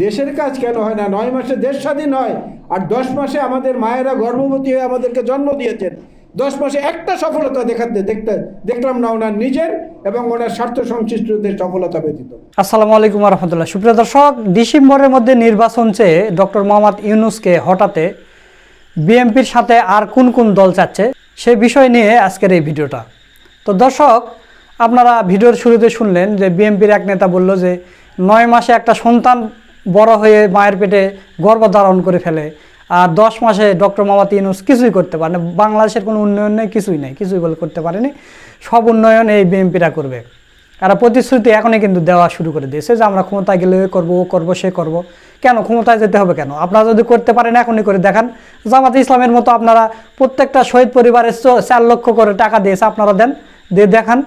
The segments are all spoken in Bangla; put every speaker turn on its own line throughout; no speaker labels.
দেশের কাজ কেন হয় না? নয় মাসে দেশ স্বাধীন হয় আর দশ মাসে আমাদের মায়েরা গর্ভবতী হয়ে আমাদেরকে জন্ম দিয়েছেন। দশ মাসে একটা সফলতা দেখাতে দেখতে দেখলাম না ওনার নিজের এবং ওনার স্বার্থ সংশ্লিষ্টদের সফলতা ব্যতীত।
আসসালামু আলাইকুম রহমতুল্লাহ। সুপ্রিয় দর্শক, ডিসেম্বরের মধ্যে নির্বাচন চেয়ে ডক্টর মোহাম্মদ ইউনুসকে হঠাতে বিএনপির সাথে আর কোন কোন দল চাচ্ছে সেই বিষয় নিয়ে আজকের এই ভিডিওটা। তো দর্শক, আপনারা ভিডিওর শুরুতে শুনলেন যে বিএনপির এক নেতা বলল যে, নয় মাসে একটা সন্তান বড় হয়ে মায়ের পেটে গর্ভধারণ করে ফেলে। আর দশ মাসে ডক্টর মোহাম্মদ ইউনুস কিছুই করতে পারে না। বাংলাদেশের কোনো উন্নয়ন নেই, কিছুই নেই, কিছুই বলে করতে পারেনি। সব উন্নয়ন এই বিএনপিরা করবে। আর প্রতিশ্রুতি এখনই কিন্তু দেওয়া শুরু করে দিয়েছে যে আমরা ক্ষমতায় গেলে করব, ও করব, সে করব। কেন? ক্ষমতায় যেতে হবে কেন? আপনারা যদি করতে পারেন এখনই করে দেখান। জামাত ইসলামের মতো আপনারা প্রত্যেকটা শহীদ পরিবারের চার লক্ষ করে টাকা দিয়েছে, আপনারা দেন, দিয়ে দেখান।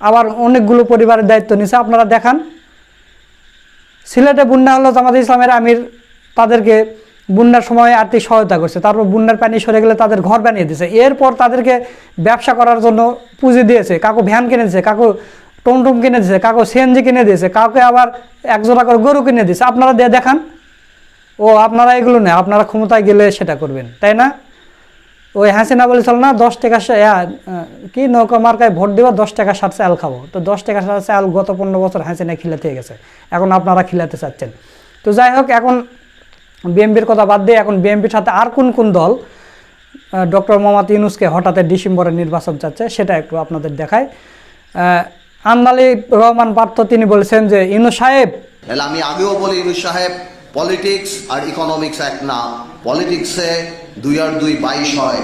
আবার অনেকগুলো পরিবারের দায়িত্ব নিয়েছে, আপনারা দেখান। সিলেটে বন্যা হলো জামাত ইসলামের আমির, তাদেরকে বন্যার সময় আর্থিক সহায়তা করছে। তারপর বন্যার পানি সরে গেলে তাদের ঘর বানিয়ে দিয়েছে এরপর তাদেরকে ব্যবসা করার জন্য পুঁজি দিয়েছে। কাকু ভ্যান কিনে দিয়েছে কাকু টমটম কিনে দিয়েছে কাকু সিএনজি কিনে দিয়েছে কাউকে আবার একজোড়া করে গরু কিনে দিয়েছে। আপনারা দিয়ে দেখান। ও, আপনারা এগুলো নেই আপনারা ক্ষমতায় গেলে সেটা করবেন, তাই না? ওই হাসিনা বলেছিল না দশ টাকা কি নৌকা মার্কায় ভোট দেবো দশ টাকা সার চাল খাব। তো দশ টাকা সার চাল গত পনেরো বছর হাসিনা খিলাতে গেছে। এখন আপনারা খিলাতে চাচ্ছেন। তো যাই হোক এখন বিএমপির কথা বাদ দিয়ে এখন বিএমপির সাথে আর কোন কোন দল ডক্টর মোহাম্মদ ইউনুসকে হঠাৎ ডিসেম্বরে নির্বাচন চাচ্ছে সেটা একটু আপনাদের দেখায় আহ, আন্দালি রহমান পার্থ তিনি বলেছেন যে ইউনুস সাহেব
আমি আগেও বলি ইউনুস সাহেব পলিটিক্স আর ইকোনমিক্স এক না। পলিটিক্সে দুই আর দুই বাইশ হয়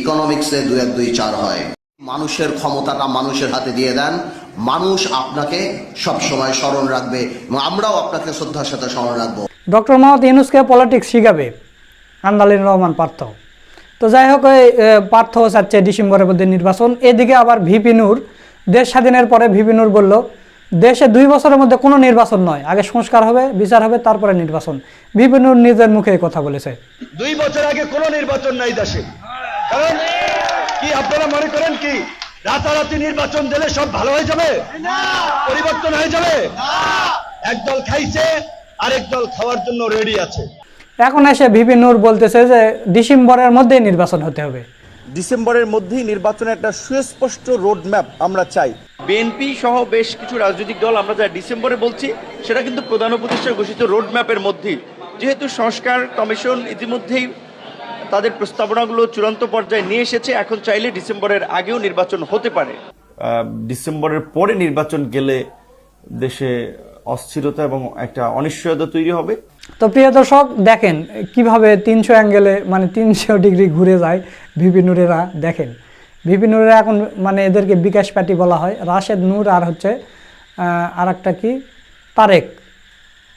ইকোনমিক্সে দুই আর দুই চার হয়। মানুষের ক্ষমতাটা মানুষের হাতে দিয়ে দেন। মানুষ আপনাকে সব সময় স্মরণ রাখবে এবং আমরাও আপনাকে শ্রদ্ধার সাথে স্মরণ রাখব।
ডক্টর মোহাম্মদ ইউনুসকে পলিটিক্স শিখাবে, আন্দালিন রহমান পার্থ। তো যাই হোক ওই পার্থ চাচ্ছে ডিসেম্বরের মধ্যে নির্বাচন। এদিকে আবার ভিপিনুর দেশ স্বাধীনের পরে ভিপিনুর বলল দেশে দুই বছরের মধ্যে কোনো নির্বাচন নয়। আগে সংস্কার হবে বিচার হবে তারপরে নির্বাচন। নূর নিজের মুখে কথা বলেছে।
দুই বছর আগে কোনো নির্বাচন নাই দেশে। কারণ কি আপনারা মনে করেন কি? রাতারাতি নির্বাচন দিলে সব ভালো হয়ে যাবে? পরিবর্তন হয়ে যাবে? একদল খাইছে আরেক দল খাওয়ার জন্য রেডি আছে।
এখন এসে ভিপি নূর বলতেছে যে ডিসেম্বরের মধ্যেই নির্বাচন হতে হবে।
ডিসেম্বরের মধ্যেই নির্বাচনের একটা সুস্পষ্ট রোডম্যাপ আমরা চাই।
বিএনপি সহ বেশ কিছু রাজনৈতিক দল আমরা যা ডিসেম্বরে বলছি সেটা কিন্তু প্রধান উপদেষ্টার ঘোষিত রোডম্যাপের মধ্যেই। যেহেতু সংস্কার কমিশন ইতিমধ্যেই তাদের প্রস্তাবনাগুলো চূড়ান্ত পর্যায়ে নিয়ে এসেছে এখন চাইলে ডিসেম্বরের আগেও নির্বাচন হতে পারে।
ডিসেম্বরের পরে নির্বাচন গেলে দেশে অস্থিরতা এবং একটা অনিশ্চয়তা তৈরি হবে।
তো প্রিয় দর্শক, দেখেন কীভাবে তিনশো অ্যাঙ্গেলে মানে তিনশো ডিগ্রি ঘুরে যায় ভিপি নূরেরা, দেখেন। ভিপি এখন মানে এদেরকে বিকাশ পার্টি বলা হয়। রাশেদ নূর আর হচ্ছে আর একটা কি? তারেক।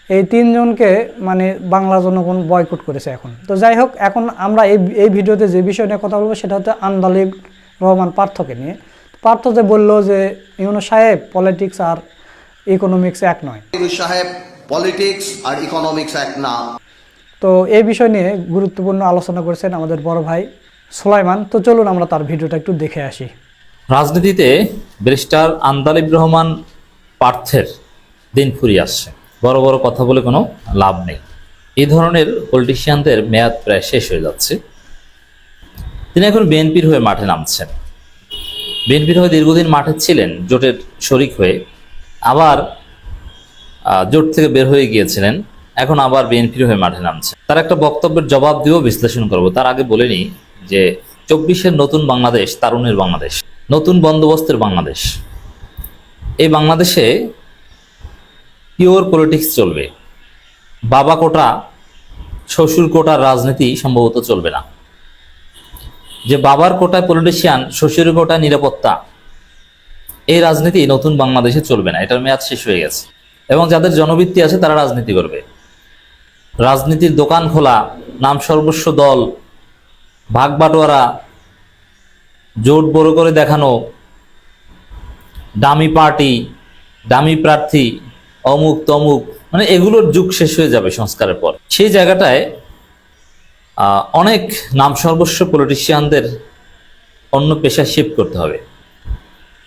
এই তিনজনকে মানে বাংলা জনগণ বয়কট করেছে এখন। তো যাই হোক, এখন আমরা এই এই ভিডিওতে যে বিষয় নিয়ে কথা বলব, সেটা হচ্ছে আন্দালিব রহমান পার্থকে নিয়ে। পার্থ যে বলল যে ইউনো সাহেব পলিটিক্স আর ইকোনমিক্স এক নয়।
সাহেব পলিটিক্স আর ইকোনমিক্স এক না।
তো এই বিষয় নিয়ে গুরুত্বপূর্ণ আলোচনা করেছেন আমাদের বড় ভাই সোলাইমান। তো চলুন আমরা তার ভিডিওটা একটু দেখে আসি।
রাজনীতিতে ব্যারিস্টার আন্দালিব রহমান পার্থের দিন ফুরিয়ে আসছে। বড় বড় কথা বলে কোনো লাভ নেই। এই ধরনের পলিটিশিয়ানদের মেয়াদ প্রায় শেষ হয়ে যাচ্ছে। তিনি এখন বিএনপির হয়ে মাঠে নামছেন। বিএনপির হয়ে দীর্ঘদিন মাঠে ছিলেন জোটের শরিক হয়ে। আবার জোট থেকে বের হয়ে গিয়েছিলেন, এখন আবার বিএনপির হয়ে মাঠে নামছে। তার একটা বক্তব্যের জবাব দিয়েও বিশ্লেষণ করব। তার আগে বলে নিই যে চব্বিশের নতুন বাংলাদেশ তারুণের বাংলাদেশ, নতুন বন্দোবস্তের বাংলাদেশ। এই বাংলাদেশে পিওর পলিটিক্স চলবে। বাবা কোটা, শ্বশুর কোটার রাজনীতি সম্ভবত চলবে না। যে বাবার কোটায় পলিটিশিয়ান শ্বশুর কোটায় নিরাপত্তা, এই রাজনীতি নতুন বাংলাদেশে চলবে না। এটার মেয়াদ শেষ হয়ে গেছে। এবং যাদের জনবৃত্তি আছে তারা রাজনীতি করবে। রাজনীতির দোকান খোলা, নাম সর্বস্ব দল, ভাগ বাটোয়ারা, জোট বড় করে দেখানো, দামি পার্টি, দামি প্রার্থী, অমুক তমুক মানে এগুলোর যুগ শেষ হয়ে যাবে সংস্কারের পর। সেই জায়গাটায় অনেক নাম সর্বস্ব পলিটিশিয়ানদের অন্য পেশা শিফট করতে হবে।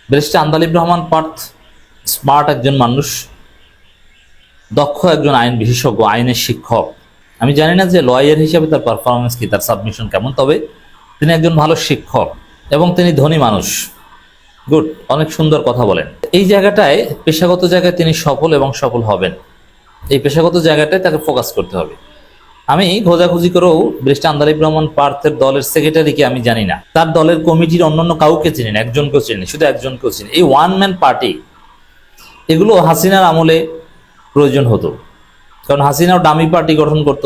ব্যারিস্টার আন্দালিব রহমান পার্থ স্মার্ট একজন মানুষ। দক্ষ একজন আইন বিশেষজ্ঞ, আইনের শিক্ষক। আমি জানি না যে লয়ার হিসেবে তার পারফরমেন্স কি, তার সাবমিশন কেমন, তবে তিনি একজন ভালো শিক্ষক এবং তিনি ধনী মানুষ। গুড অনেক সুন্দর কথা বলেন। এই জায়গাটায়, পেশাগত জায়গায় তিনি সফল এবং সফল হবেন। এই পেশাগত জায়গাটায় তাকে ফোকাস করতে হবে। আমি খোঁজাখুঁজি করেও বৃষ্টি আন্দারিব রহমান পার্থের দলের সেক্রেটারিকে আমি জানি না। তার দলের কমিটির অন্যান্য কাউকে চিনি না, একজনকেও চিনি শুধু একজনকেও চিনি। এই ওয়ান ম্যান পার্টি এগুলো হাসিনার আমলে প্রয়োজন হতো। কারণ হাসিনাও ডামি পার্টি গঠন করত,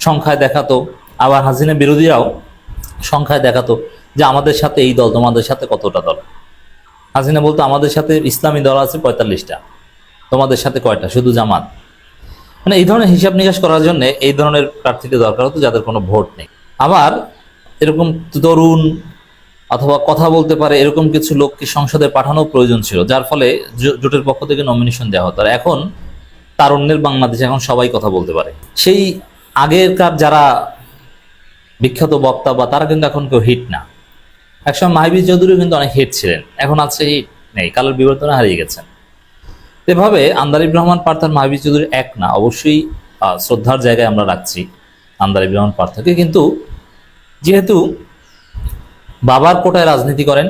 সংখ্যায় দেখাতো, আবার হাসিনা বিরোধীরাও সংখ্যায় দেখাতো যে আমাদের সাথে এই দল, তোমাদের সাথে কতটা দল। হাসিনা বলতো, আমাদের সাথে ইসলামী দল আছে পঁয়তাল্লিশটা, তোমাদের সাথে কয়টা? শুধু জামাত। মানে এই ধরনের হিসাব নিকাশ করার জন্য এই ধরনের প্রার্থীকে দরকার হতো যাদের কোনো ভোট নেই। আবার এরকম তরুণ অথবা কথা বলতে পারে এরকম কিছু লোককে সংসদে পাঠানো প্রয়োজন ছিল, যার ফলে জোটের পক্ষ থেকে নমিনেশন দেওয়া হতো। আর এখন তারুণ্যের বাংলাদেশে এখন সবাই কথা বলতে পারে। সেই আগেরকার যারা বিখ্যাত বক্তা বা তারা কিন্তু এখন কেউ হিট না। একসময় মাহিবি চৌধুরী কিন্তু অনেক হিট ছিলেন। এখন আছে হিট নেই। কালের বিবর্তনে হারিয়ে গেছেন। এভাবে আন্দারিব রহমান পার্থার মাহবি চৌধুরী এক না, অবশ্যই শ্রদ্ধার জায়গায় আমরা রাখছি আন্দারিব রহমান পার্থকে। কিন্তু যেহেতু বাবার কোটায় রাজনীতি করেন,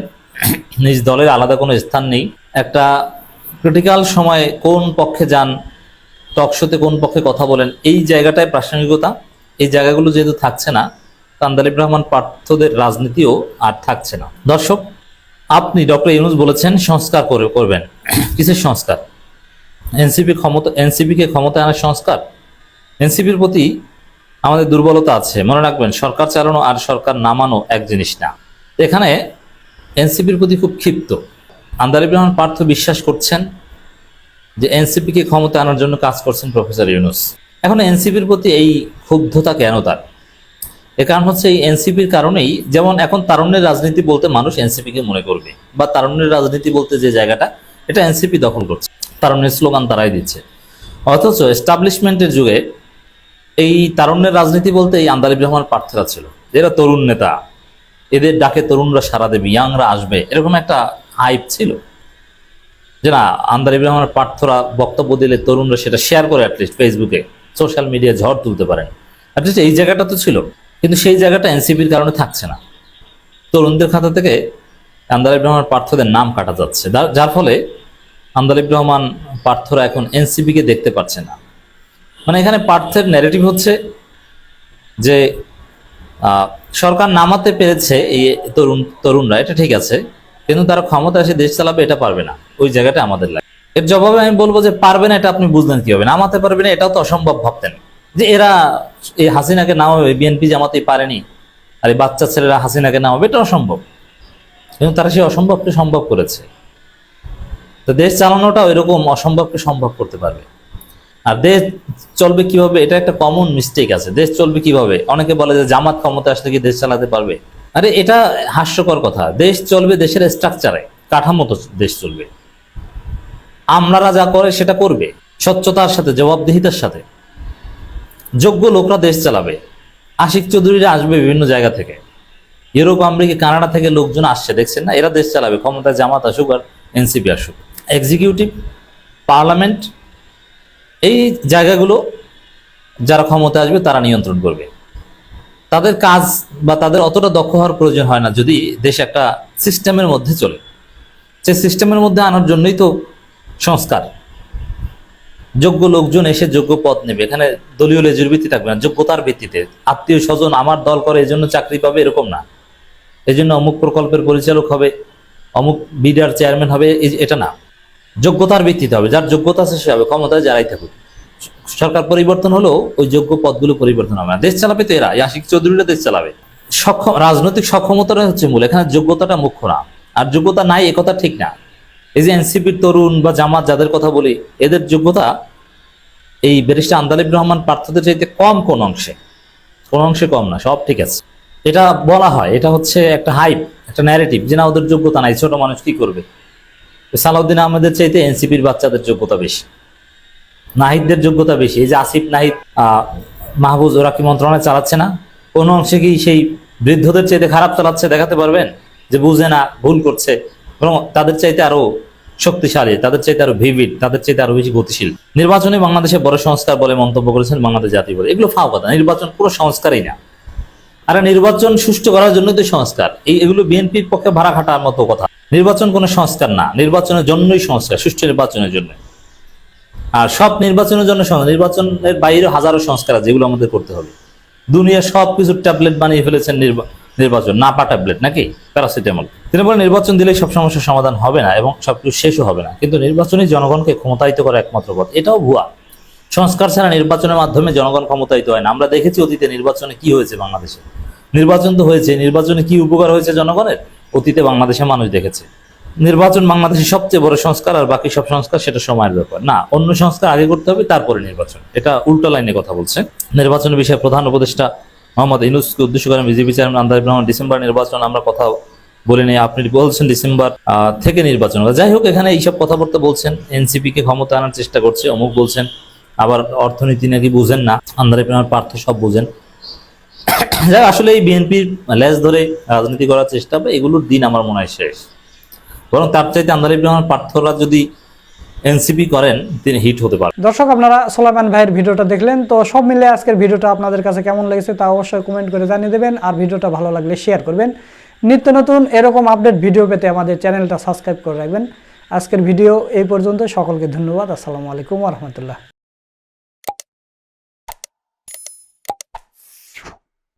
নিজ দলের আলাদা কোনো স্থান নেই, একটা ক্রিটিক্যাল সময়ে কোন পক্ষে যান টকশোতে কোন পক্ষে কথা বলেন, এই জায়গাটায় প্রাসঙ্গিকতা, এই জায়গাগুলো যেহেতু থাকছে না আন্দালিব রহমান পার্থদের রাজনীতিও আর থাকছে না। দর্শক, আপনি ডক্টর ইউনুস বলেছেন, সংস্কার করে করবেন। কিসের সংস্কার? এনসিপি ক্ষমতা এনসিপিকে ক্ষমতায় আনার সংস্কার? এনসিপির প্রতি আমাদের দুর্বলতা আছে। মনে রাখবেন, সরকার চালানো আর সরকার নামানো এক জিনিস না। এখানে এনসিপির প্রতি খুব ক্ষিপ্ত। আন্দারিব রহমান পার্থ বিশ্বাস করছেন যে এনসিপিকে ক্ষমতা আনার জন্য কাজ করছেন প্রফেসর ইউনুস। এখন এনসিপির প্রতি এই ক্ষুব্ধতা কেন তার? এর কারণ হচ্ছে এই এনসিপির কারণেই যেমন এখন তারুণ্যের রাজনীতি বলতে মানুষ এনসিপিকে মনে করবে, বা তারুণ্যের রাজনীতি বলতে যে জায়গাটা, এটা এনসিপি দখল করছে। তারুণ্যের স্লোগান তারাই দিচ্ছে। অথচ এস্টাবলিশমেন্টের যুগে এই তারুণ্যের রাজনীতি বলতে এই আন্দালিব রহমান প্রার্থীরা ছিল। এরা তরুণ নেতা। এদের ডাকে তরুণরা সারা দেবে, ইয়াংরা আসবে, এরকম একটা হাইপ ছিল। যে না আন্দারিব রহমান পার্থরা বক্তব্য দিলে তরুণরা সেটা শেয়ার করে অ্যাটলিস্ট ফেসবুকে সোশ্যাল মিডিয়ায় ঝড় তুলতে পারেন। অ্যাটলিস্ট এই জায়গাটা তো ছিল, কিন্তু সেই জায়গাটা এনসিপির কারণে থাকছে না। তরুণদের খাতা থেকে আন্দালিব রহমান পার্থদের নাম কাটা যাচ্ছে। যার- ফলে আন্দালিব রহমান পার্থরা এখন এনসিপিকে দেখতে পাচ্ছে না। মানে এখানে পার্থের ন্যারেটিভ হচ্ছে যে সরকার নামাতে পেরেছে এই তরুণ তরুণরা, এটা ঠিক আছে কিন্তু তারা ক্ষমতা এসে দেশ চালাবে, এটা পারবে না। ওই জায়গাটা আমাদের লাগে। এর জবাবে আমি বলব যে পারবে না, এটা আপনি বুঝলেন কি হবে নামাতে পারবে না, এটাও তো অসম্ভব, ভাবতেন। যে এরা এই হাসিনাকে নামাবে বিএনপি জামাতেই পারেনি, আর এই বাচ্চা ছেলেরা হাসিনাকে নামাবে, এটা অসম্ভব। কিন্তু তারা সেই অসম্ভবকে সম্ভব করেছে। তো দেশ চালানোটা এরকম অসম্ভবকে সম্ভব করতে পারবে। আর দেশ চলবে কীভাবে, এটা একটা কমন মিস্টেক আছে। দেশ চলবে কীভাবে? অনেকে বলে যে জামাত ক্ষমতা আসলে কি দেশ চালাতে পারবে? আরে এটা হাস্যকর কথা। দেশ চলবে দেশের স্ট্রাকচারে কাঠামোতো দেশ চলবে। আমলারা যা করে সেটা করবে, স্বচ্ছতার সাথে, জবাবদিহিতার সাথে। যোগ্য লোকরা দেশ চালাবে। আশিক চৌধুরীরা আসবে বিভিন্ন জায়গা থেকে। ইউরোপ, আমেরিকা, কানাডা থেকে লোকজন আসছে, দেখছেন না? এরা দেশ চালাবে, ক্ষমতায় জামাত আসুক আর এনসিপি আসুক। এক্সিকিউটিভ পার্লামেন্ট এই জায়গাগুলো যারা ক্ষমতা আসবে তারা নিয়ন্ত্রণ করবে। তাদের কাজ বা তাদের অতটা দক্ষ হওয়ার প্রয়োজন হয় না যদি দেশ একটা সিস্টেমের মধ্যে চলে। সে সিস্টেমের মধ্যে আনার জন্যই তো সংস্কার। যোগ্য লোকজন এসে যোগ্য পদ নেবে। এখানে দলীয় লেজুর ভিত্তি থাকবে না, যোগ্যতার ভিত্তিতে। আত্মীয় স্বজন আমার দল করে এই জন্য চাকরি পাবে এরকম না। এই জন্য অমুক প্রকল্পের পরিচালক হবে, অমুক বিডার চেয়ারম্যান হবে এটা না। যোগ্যতার ভিত্তিতে হবে। যার যোগ্যতা আছে সে হবে, ক্ষমতায় যারাই থাকুক। সরকার পরিবর্তন হলেও ওই যোগ্য পদগুলো পরিবর্তন হবে না। দেশ চালাবে তো এরা আশিক চৌধুরীরা দেশ চালাবে। সক্ষম, রাজনৈতিক সক্ষমতাটা হচ্ছে মূল, এখানে যোগ্যতাটা মুখ্য না। আর যোগ্যতা নাই একথা ঠিক না। এই যে এনসিপির তরুণ বা জামাত যাদের কথা বলি, এদের যোগ্যতা এই ব্যারিস্টার আন্দালিব রহমান প্রার্থীদের চাইতে কম কোন অংশে। কোন অংশে কম না, সব ঠিক আছে। এটা বলা হয়, এটা হচ্ছে একটা হাইপ, একটা ন্যারেটিভ যে না, ওদের যোগ্যতা নাই, ছোট মানুষ কি করবে? সালাউদ্দিন আহমেদের চাইতে এনসিপির বাচ্চাদের যোগ্যতা বেশি। নাহিদদের যোগ্যতা বেশি। এই যে আসিফ নাহিদ মাহবুজ ওরা কি মন্ত্রণালয় চালাচ্ছে না? কোন অংশে কি সেই বৃদ্ধদের চাইতে খারাপ চালাচ্ছে দেখাতে পারবেন? যে বুঝে না, ভুল করছে। বরং তাদের চাইতে আরও শক্তিশালী, তাদের চাইতে আরও ভিভিড তাদের চাইতে আরও বেশি গতিশীল। নির্বাচনে বাংলাদেশে বড় সংস্কার বলে মন্তব্য করেছেন বাংলাদেশ জাতীয় বলে এগুলো ফাও কথা, নির্বাচন পুরো সংস্কারই না। আর নির্বাচন সুষ্ঠু করার জন্য তো সংস্কার। এই এগুলো বিএনপির পক্ষে ভাড়া খাটার মতো কথা। নির্বাচন কোনো সংস্কার না, নির্বাচনের জন্যই সংস্কার, সুষ্ঠু নির্বাচনের জন্য আর সব নির্বাচনের জন্য নির্বাচনের বাইরে হাজারো সংস্কার আছে যেগুলো আমাদের করতে হবে। দুনিয়ার সব কিছু ট্যাবলেট বানিয়ে ফেলেছেন নির্বা- নির্বাচন না পা ট্যাবলেট নাকি? প্যারাসিটামল। তিনি বলেন নির্বাচন দিলেই সব সমস্যার সমাধান হবে না এবং সবকিছু শেষও হবে না। কিন্তু নির্বাচনই জনগণকে ক্ষমতায়িত করা একমাত্র পথ, এটাও ভুয়া। সংস্কার ছাড়া নির্বাচনের মাধ্যমে জনগণ ক্ষমতায়িত হয় না। আমরা দেখেছি অতীতে নির্বাচনে কি হয়েছে বাংলাদেশে। নির্বাচন তো হয়েছে, নির্বাচনে কি উপকার হয়েছে জনগণের? অতীতে বাংলাদেশের মানুষ দেখেছে। নির্বাচন বাংলাদেশের সবচেয়ে বড় সংস্কার আর বাকি সব সংস্কার সেটা সময়ের ব্যাপার। না, অন্য সংস্কার আগে করতে হবে, তারপরে নির্বাচন। এটা উল্টো লাইনে কথা বলছে। নির্বাচনের বিষয়ে প্রধান উপদেষ্টা মোহাম্মদ ইনুসকে উদ্দেশ্য করে বিজেপি চেয়ারম্যান আন্দাজ রহমান ডিসেম্বর নির্বাচন আমরা কথা বলে নেই। আপনি বলছেন ডিসেম্বর থেকে নির্বাচন যাই হোক, এখানে এইসব কথাবার্তা বলছেন এনসিপি কে ক্ষমতা আনার চেষ্টা করছে, অমুক বলছেন, আবার অর্থনীতি নাকি বুঝেন না আন্দারে প্রেমার পার্থ সব বুঝেন। যাক আসলে এই বিএনপির লেজ ধরে রাজনীতি করার চেষ্টা বা এগুলোর দিন আমার মনে হয় শেষ। বরং তার চাইতে আন্দার ইব্রাহিম পার্থরা যদি এনসিপি করেন, তিনি হিট হতে পারেন
দর্শক, আপনারা সোলাইমান ভাইয়ের ভিডিওটা দেখলেন, তো সব মিলে আজকের ভিডিওটা আপনাদের কাছে কেমন লেগেছে তা অবশ্যই কমেন্ট করে জানিয়ে দেবেন, আর ভিডিওটা ভালো লাগলে শেয়ার করবেন। নিত্য নতুন এরকম আপডেট ভিডিও পেতে আমাদের চ্যানেলটা সাবস্ক্রাইব করে রাখবেন। আজকের ভিডিও এই পর্যন্ত সকলকে ধন্যবাদ, আসসালামু আলাইকুম রহমতুল্লাহ।